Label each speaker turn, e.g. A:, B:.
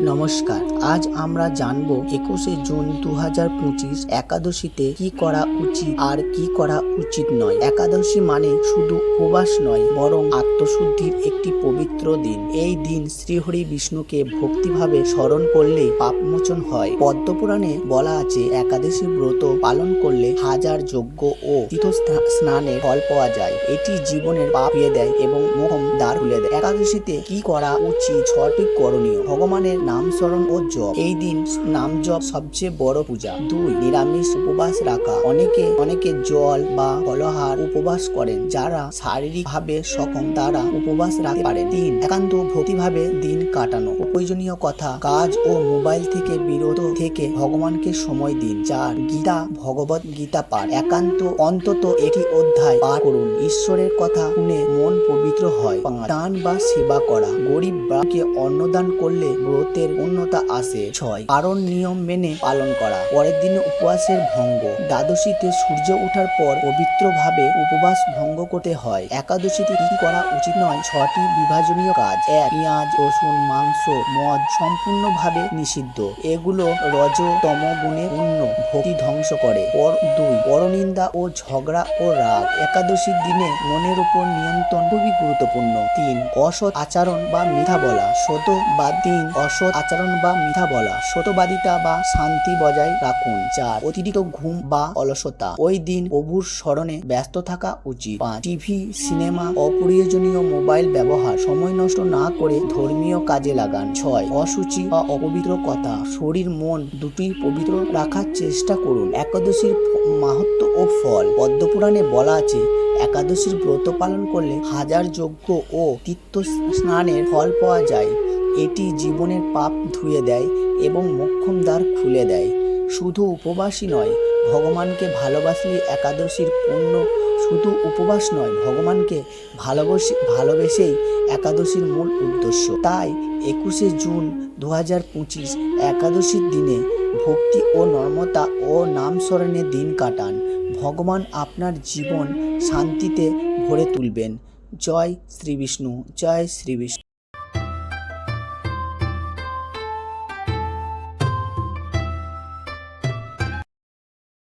A: নমস্কার, আজ আমরা জানব একুশে জুন দু হাজার পঁচিশ একাদশীতে কি করা উচিত আর কি করা উচিত নয়। একাদশী মানে শুধু উপবাস নয়, বরং আত্মশুদ্ধির একটি পবিত্র দিন। এই দিন শ্রীহরি বিষ্ণুকে ভক্তিভাবে স্মরণ করলে পাপমোচন হয়। পদ্মপুরাণে বলা আছে, একাদশী ব্রত পালন করলে হাজার যজ্ঞ ও তীর্থ স্না- স্নানের ফল পাওয়া যায়। এটি জীবনের পাপ ধুয়ে দেয় এবং মোহম দ্বার খুলে দেয়। একাদশীতে কি করা উচিত ছটি করণীয়? ভগবানের নাম স্মরণ ও জপ। এই দিন নাম জপ সবচেয়ে বড় পূজা। দুই, নিরামিষ উপবাস রাখা। অনেকে অনেকে জল বা ফলহার উপবাস করেন, যারা শারীরিক ভাবে সক্ষম, তারা উপবাস রাখতে পারেন তিন, একান্ত ভক্তিভাবে দিন কাটানো। প্রয়োজনীয় কথা, কাজ ও মোবাইল থেকে বিরত থেকে ভগবানকে সময় দিন। চার, গীতা, ভগবত গীতা পাঠ। একান্ত, অন্তত এটি অধ্যায় পাঠ করুন। ঈশ্বরের কথা শুনে মন পবিত্র হয়। দান বা সেবা করা। গরিব ব্রাহ্মণকে অন্নদান করলে ব্রতের পূর্ণতা আসে ছয়। কারণ নিয়ম মেনে পালন করা। পরের দিনে উপবাসের ভঙ্গ। দ্বাদশীতে সূর্য ওঠার পর পবিত্রভাবে উপবাস ভঙ্গ করতে হয়। একাদশীতে কি করা উচিত নয়? ছটি বিভাজনীয় কাজ। এক, পেঁয়াজ, রসুন, মাংস, মদ সম্পূর্ণভাবে নিষিদ্ধ। এগুলো রজ তম গুণে পূর্ণ ভক্তি ধ্বংস করে। পর দুই, পরনিন্দা ও ঝগড়া ও রাগ। একাদশীর দিনে মনের উপর নিয়ন্ত্রণ খুবই গুরুত্বপূর্ণ। তিন, অসৎ আচরণ বা মিথ্যা বলা। সত বা তিন অসৎ আচরণ বা মিথ্যা বলা শতবাদিতা বা শান্তি বজায় রাখুন। চার, অতিরিক্ত ঘুম বা অলসতা। ওই দিন প্রভুর স্মরণে ব্যস্ত থাকা উচিত। পাঁচ, টিভি, সিনেমা, অপ্রয়োজনীয় মোবাইল ব্যবহার, সময় নষ্ট না করে ধর্মীয় কাজে লাগান। ছয় অসুচি বা অপবিত্র কথা। শরীর, মন দুটি পবিত্র রাখার চেষ্টা করুন। একাদশীর মাহাত্ম ও ফল। পদ্মপুরাণে বলা আছে, একাদশীর ব্রত পালন করলে হাজার যজ্ঞ ও তীর্থ স্নানের ফল পাওয়া যায়। এটি জীবনের পাপ ধুয়ে দেয় এবং মোক্ষম দ্বার খুলে দেয়। শুধু উপবাসই নয়, ভগবানকে ভালোবাসলে একাদশীর পূর্ণ শুধু উপবাস নয়, ভগবানকে ভালোবাসি, ভালোবেসেই একাদশীর মূল উদ্দেশ্য। তাই একুশে জুন দু হাজার পঁচিশ একাদশীর দিনে ভক্তি ও নর্মতা ও নাম স্মরণে দিন কাটান। ভগবান আপনার জীবন শান্তিতে ভরে তুলবেন। জয় শ্রী বিষ্ণু জয় শ্রী বিষ্ণু